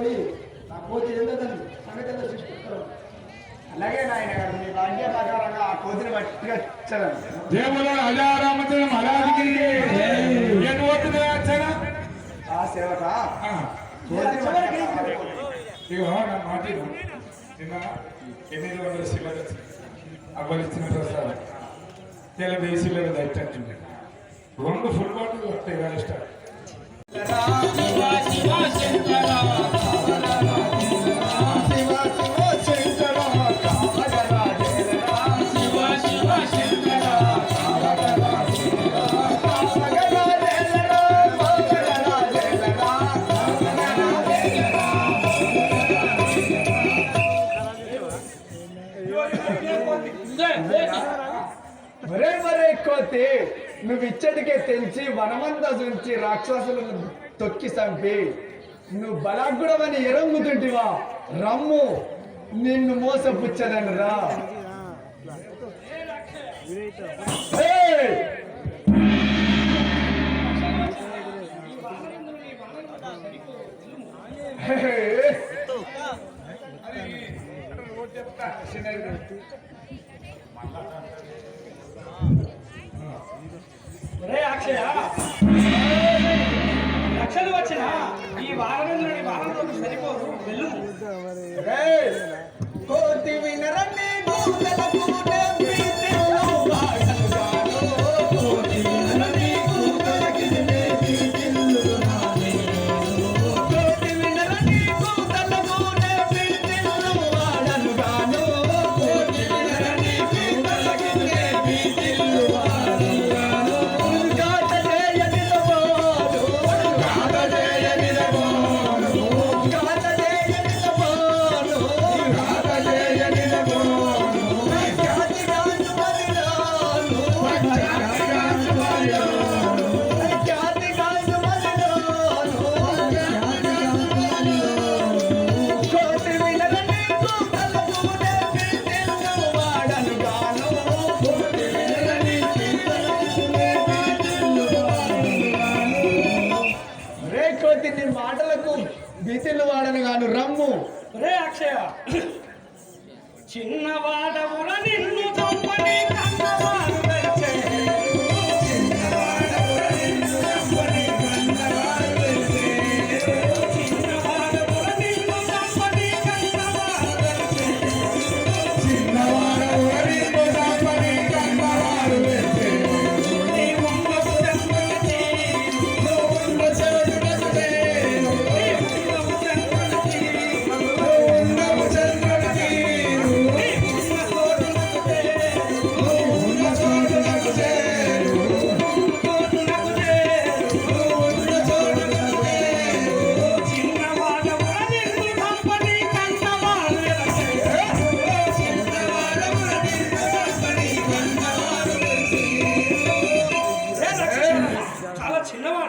పోయి నా కోతి దాన్ని సంగతి చూసుకుంటారు అలాగే నాయన గారు మీ భాగ్య ప్రకారంగా ఆ కోతిని వచ్చాను. దేవుల అజారామత వచ్చానా ఆ సేవక ఇగో నా మాట విను. నిన్న ఎనిమిది వందల శిలలు అవ్వలిచ్చిన ప్రసాదం. ఇలా వెయ్యి శిలలు దయచండి రెండు ఫుల్ బాటిల్ వస్తాయి కానీ ఇష్టం. శివ కోతి నువ్వు ఇచ్చటికే తెంచి వనమంతా ఉంచి రాక్షసులను తొక్కి చంపి నువ్వు బలాగుడమని ఎరంగుతుంటివా? రమ్ము నిన్ను మోసపుచ్చదని వచ్చాయా లక్షలు వచ్చినా ఈ వారనందుని వారంతో సరిపోదు వెళ్ళు కోతి వినరండి దిశలు వాడను గాను రమ్ము అక్షయ చిన్నవాడవుల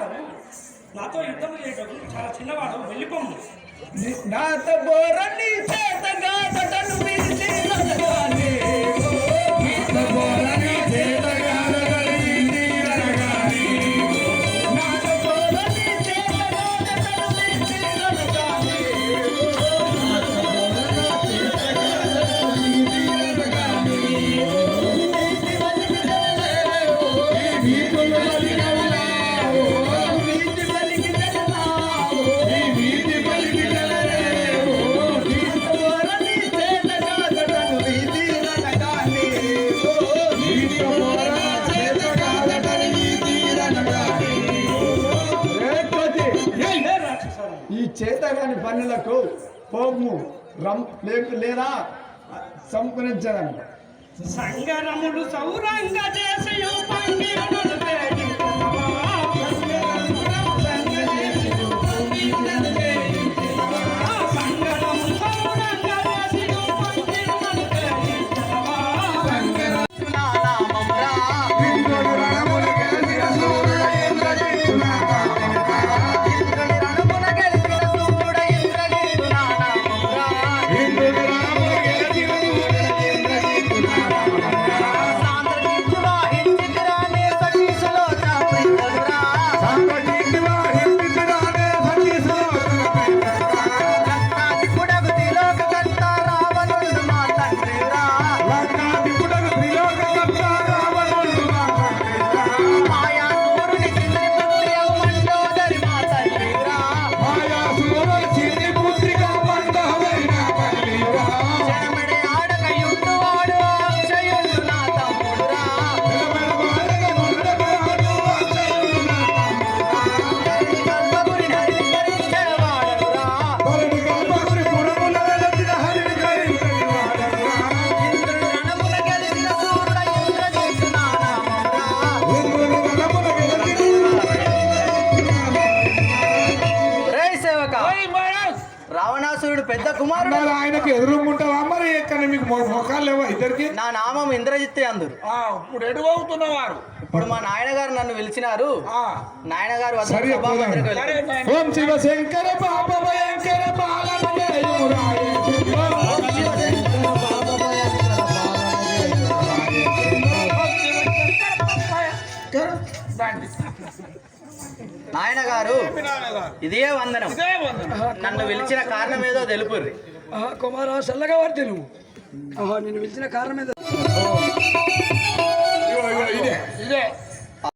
చిన్నవాడు నాతో యుద్ధం చేయటం చాలా చిన్నవాడు వెళ్ళిపోము. నాత బోరని చేతగా చేతగాని పనులకు పోము. రం లేపు లేదా సంపరించదంట సంగరములు సౌరంగ చేసి పెద్ద కుమారుడు. మరి ఆయనకు ఎదురుమ్ముంటావా మరి? ఎక్కడ మీకు మొఖాలు లేవా ఇద్దరికి? నా నామం ఇంద్రజిత్తే అందరు. ఇప్పుడు ఎటు పోతున్నవారు? ఇప్పుడు మా నాయన గారు నన్ను పిలిచినారు. ఆ, నాయన గారు వద్ద సరే, సభామందిరికి పోదాం. నాన్నగారు. ఇదే వందనం ఇదే వందనం. నన్ను పిలిచిన కారణం ఏదో తెలుపుర్రి కుమారా చల్లగా వర్తి నువ్వు నిన్ను పిలిచిన కారణం ఏదో